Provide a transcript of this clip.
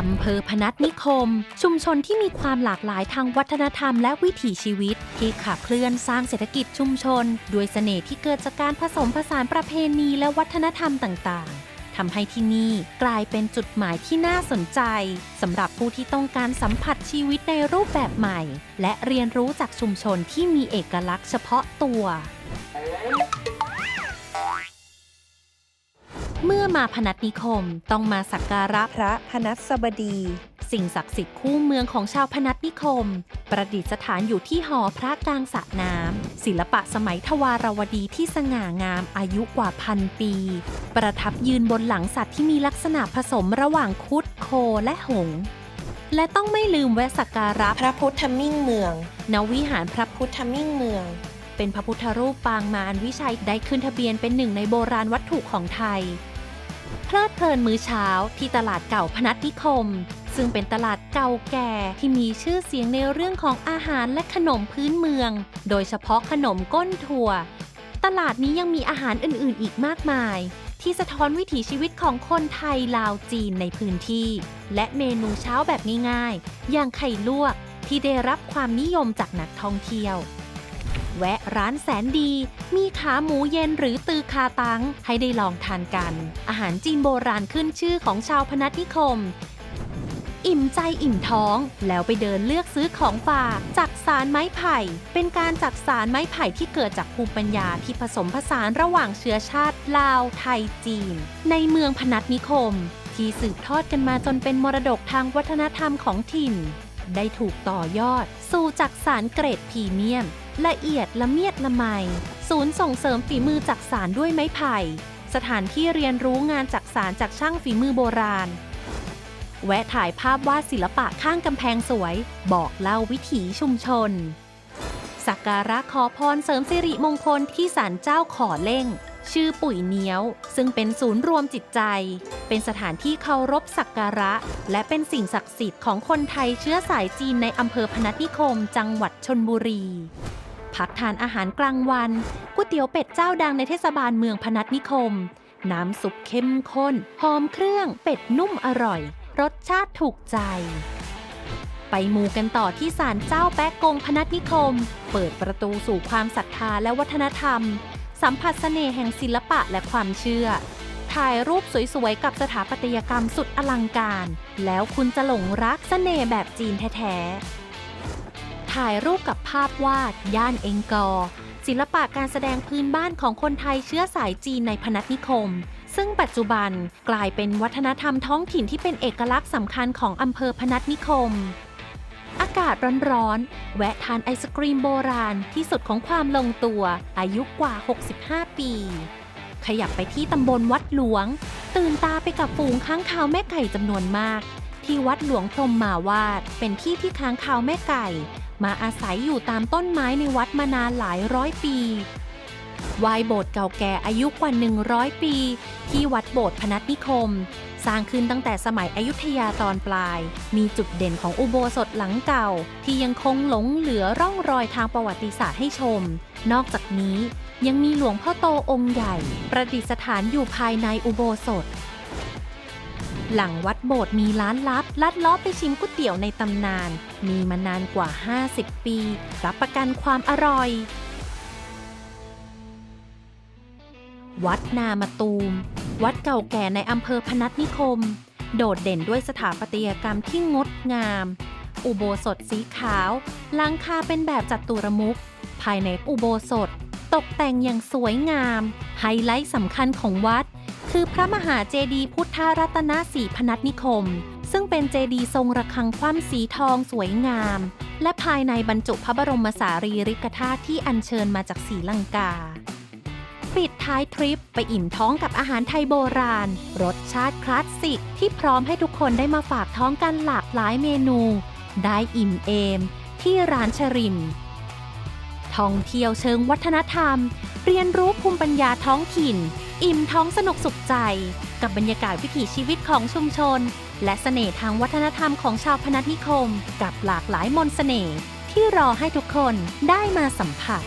อำเภอพนัสนิคม ชุมชนที่มีความหลากหลายทางวัฒนธรรมและวิถีชีวิต ที่ขับเคลื่อนสร้างเศรษฐกิจชุมชน ด้วยเสน่ห์ที่เกิดจากการผสมผสานประเพณีและวัฒนธรรมต่างๆทำให้ที่นี่กลายเป็นจุดหมายที่น่าสนใจสำหรับผู้ที่ต้องการสัมผัสชีวิตในรูปแบบใหม่ และเรียนรู้จากชุมชนที่มีเอกลักษณ์เฉพาะตัว เมื่อมาพนัสนิคมต้องมาสักการะพระพนัสบดี สิ่งศักดิ์สิทธิ์คู่เมืองของชาวพนัสนิคม ประดิษฐานอยู่ที่หอพระกลางสระน้ำศิลปะสมัยทวารวดีที่สง่างามอายุกว่าพันปี ประทับยืนบนหลังสัตว์ที่มีลักษณะผสมระหว่างคุดโคและหงส์และต้องไม่ลืมแวะสักการะพระพุทธมิ่งเมือง นวิหารพระพุทธมิ่งเมือง เป็นพระพุทธรูปปางมารวิชัยได้ขึ้นทะเบียนเป็นหนึ่งในโบราณวัตถุของไทย เพลิดเพลินมื้อเช้าที่ตลาดเก่าพนัสนิคม ซึ่งเป็นตลาดเก่าแก่ที่มีชื่อเสียงในเรื่องของอาหารและขนมพื้นเมือง โดยเฉพาะขนมก้นถั่ว ตลาดนี้ยังมีอาหารอื่นๆ อีกมากมาย ที่สะท้อนวิถีชีวิตของคนไทยลาวจีนในพื้นที่ และเมนูเช้าแบบง่ายๆ อย่างไข่ลวกที่ได้รับความนิยมจากนักท่องเที่ยว แวะร้านแสนดี มีขาหมูเย็นหรือตือคาตัง ให้ได้ลองทานกัน อาหารจีนโบราณขึ้นชื่อของชาวพนัสนิคม อิ่มใจอิ่มท้อง แล้วไปเดินเลือกซื้อของฝากจากสารไม้ไผ่ เป็นการจักสารไม้ไผ่ที่เกิดจากภูมิปัญญาที่ผสมผสานระหว่างเชื้อชาติลาว ไทยจีน ในเมืองพนัสนิคม ที่สืบทอดกันมาจนเป็นมรดกทางวัฒนธรรมของถิ่นได้ถูกต่อยอด สู่จักสารเกรดพรีเมียม ละเอียดละเมียดละไม ศูนย์ส่งเสริมฝีมือจักสารด้วยไม้ไผ่ สถานที่เรียนรู้งานจักสารจากช่างฝีมือโบราณ แวะถ่ายภาพวาดศิลปะข้างกำแพงสวย บอกเล่าวิถีชุมชน สักการะขอพรเสริมสิริมงคลที่ศาลเจ้าขอเล่ง ชื่อปุ๋ยเนี้ยว ซึ่งเป็นศูนย์รวมจิตใจ เป็นสถานที่เคารพสักการะ และเป็นสิ่งศักดิ์สิทธิ์ของคนไทยเชื้อสายจีนในอำเภอพนัสนิคม จังหวัดชนบุรี พักทานอาหารกลางวันก๋วยเตี๋ยวเป็ดเจ้าดังในเทศบาลเมืองพนัสนิคม น้ำซุปเข้มข้น หอมเครื่อง เป็ดนุ่มอร่อย รสชาติถูกใจ ไปมูกันต่อที่ศาลเจ้าแป๊กกงพนัสนิคม เปิดประตูสู่ความศรัทธาและวัฒนธรรม สัมผัสเสน่ห์แห่งศิลปะและความเชื่อ ถ่ายรูปสวยๆกับสถาปัตยกรรมสุดอลังการ แล้วคุณจะหลงรักเสน่ห์แบบจีนแท้ๆ ถ่ายรูปกับภาพวาด ย่านเองกอร์ศิลปะการแสดงพื้นบ้านของคนไทยเชื้อสายจีนในพนัสนิคม ซึ่งปัจจุบันกลายเป็นวัฒนธรรมท้องถิ่นที่เป็นเอกลักษณ์สำคัญของอำเภอพนัสนิคม อากาศร้อนๆ แวะทานไอศกรีมโบราณที่สุดของความลงตัว อายุกว่า 65 ปี ขยับไปที่ตำบลวัดหลวง ตื่นตาไปกับฝูงค้างคาวแม่ไก่จำนวนมากที่วัดหลวงพรมมาวาดเป็นที่ที่ค้างคาวแม่ไก่ มาอาศัยอยู่ตามต้นไม้ในวัดมานานหลายร้อยปี วายโบสถ์เก่าแก่อายุกว่า 100 ปี ที่วัดโบสถ์พนัสนิคม สร้างขึ้นตั้งแต่สมัยอยุธยาตอนปลาย มีจุดเด่นของอุโบสถหลังเก่า ที่ยังคงหลงเหลือร่องรอยทางประวัติศาสตร์ให้ชม นอกจากนี้ยังมีหลวงพ่อโตองค์ใหญ่ ประดิษฐานอยู่ภายในอุโบสถ หลังวัดโบสถ์มีร้านลับ ลัดล้อไปชิมก๋วยเตี๋ยวในตำนาน มีมานานกว่า 50 ปี รับประกันความอร่อย วัดนามาตูม วัดเก่าแก่ในอำเภอพนัสนิคม โดดเด่นด้วยสถาปัตยกรรมที่งดงาม อุโบสถสีขาวหลังคาเป็นแบบจัตุรมุข ภายในอุโบสถ ตกแต่งอย่างสวยงาม ไฮไลท์สำคัญของวัด คือพระมหาเจดีย์พุทธรัตนสีพนัสนิคม ซึ่งเป็นเจดีย์ทรงระฆังคว่ำสีทองสวยงาม และภายในบรรจุพระบรมสารีริกธาตุที่อัญเชิญมาจากศรีลังกา ปิดท้ายทริปไปอิ่มท้องกับอาหารไทยโบราณ รสชาติคลาสสิก ที่พร้อมให้ทุกคนได้มาฝากท้องกันหลากหลายเมนู ได้อิ่มเอม ที่ร้านชรินท่องเที่ยวเชิงวัฒนธรรม เรียนรู้ภูมิปัญญาท้องถิ่น อิ่มท้องสนุกสุขใจ กับบรรยากาศวิถีชีวิตของชุมชน และเสน่ห์ทางวัฒนธรรมของชาวพนัสนิคม กับหลากหลายมนต์เสน่ห์ที่รอให้ทุกคนได้มาสัมผัส